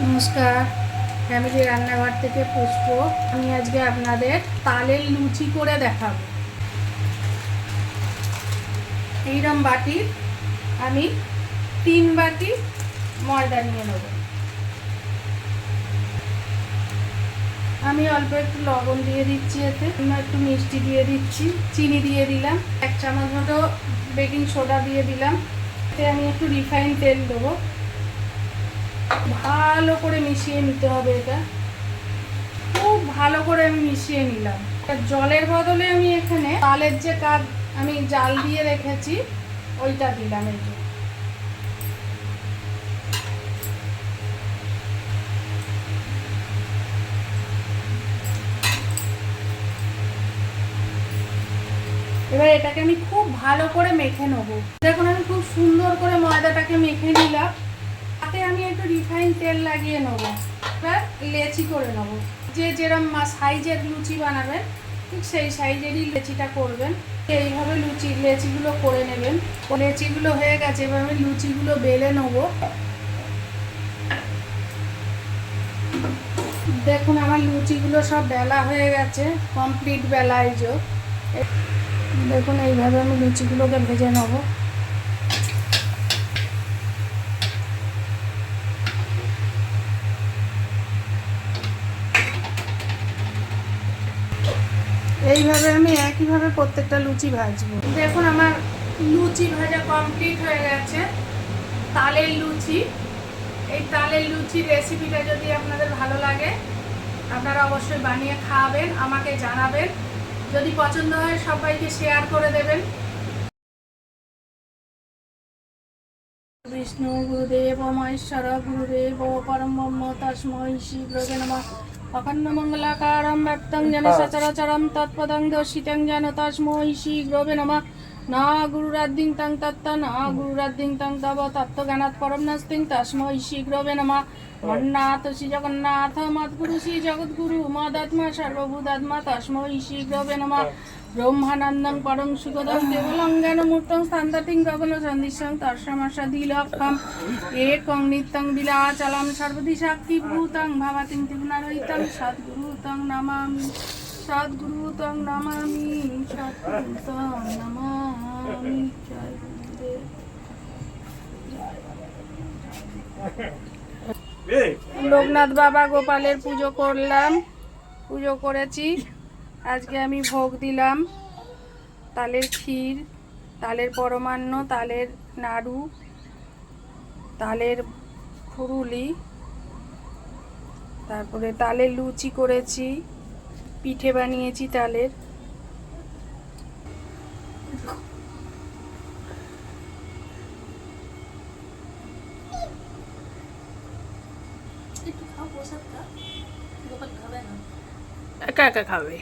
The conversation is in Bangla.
নমস্কার ফ্যামিলি রান্নাঘর থেকে পুষ্প। আমি আজকে আপনাদের তালের লুচি করে দেখাব। এইরকম বাটি আমি তিন বাটি ময়দা নিয়ে নেব। আমি অল্প একটু লবণ দিয়ে দিচ্ছি এতে একটু মিষ্টি দিয়ে দিচ্ছি, চিনি দিয়ে দিলাম, এক চামচ মতো বেকিং সোডা দিয়ে দিলাম। এতে আমি একটু রিফাইন তেল দেবো। ভালো করে মিশিয়ে নিতে হবে এটা। খুব ভালো করে আমি মিশিয়ে নিলাম। জলের বদলে আমি এখানে তালের যে কাপ আমি জাল দিয়ে রেখেছি, ওইটা দিলাম এই এবার এটাকে আমি খুব ভালো করে মেখে নেব। দেখুন আমি খুব সুন্দর করে ময়দাটাকে মেখে নিলাম। তাতে আমি একটু রিফাইন তেল লাগিয়ে নেব। এবার লেচি করে নেব। যে যেরম সাইজের লুচি বানাবেন, ঠিক সেই সাইজেরই লেচিটা করবেন। এইভাবে লুচি, লেচিগুলো করে নেবেন। লেচিগুলো হয়ে গেছে, এবার আমি লুচিগুলো বেলে নেব। দেখুন, আমার লুচিগুলো সব বেলা হয়ে গেছে কমপ্লিট বেলা এই দেখুন, এইভাবে আমি লুচিগুলোকে ভেজে নেব। এইভাবে আমি একইভাবে প্রত্যেকটা লুচি ভাজবো। দেখুন আমার লুচি ভাজা কমপ্লিট হয়ে গেছে। তালের লুচি। এই তালের লুচির রেসিপিটা যদি আপনাদের ভালো লাগে আপনারা অবশ্যই বানিয়ে খাওয়াবেন আমাকে জানাবেন। যদি পছন্দ হয় সবাইকে শেয়ার করে দেবেন। বিষ্ণু গুরুদেব মহেশ্বর গুরুদেব পরম ব্রহ্ম তস্মৈ শ্রী গুরুবে নমঃ। অখণ্ড মঙ্গলাকারম ব্যক্তং যেন সচরাচরম তৎপদং দর্শিতং যেন তস্মৈ শীঘ্র নমঃ না গুরুরাদ্দিং তং তত্ত না গুরুরাদ্দিং তং তব তত্ত্বজ্ঞানাৎ পরম নাস্তিং তস্মৈ শ্রী গুরুবে নমঃ। মন্নাথ শ্রী জগন্নাথ মদ্গুরু শ্রী জগদ্গুরু মদাত্মা সর্বভূতাত্মা তস্মৈ শ্রী গুরুবে নমঃ। ব্রহ্মানন্দং পরং সুগদং কেবলং জ্ঞানমূর্তং স্থান্তাতিং গগন সন্দিশং তর্ষমাসা দিলক্ষম একং নিত্যং বিলাচলম ভাবাতিং ত্রিগুণারহিতং সদ্গুরুতং নমামি। সদ্গুরুতং নমামি সদ্গুরুতং নমামি লোকনাথ বাবা গোপালের পুজো করলাম পুজো করেছি। আজকে আমি ভোগ দিলাম তালের ক্ষীর তালের পরমান্ন তালের নাড়ু তালের ফুরুলি তারপরে তালের লুচি করেছি। পিঠে বানিয়েছি তালের। একা একা খাবে।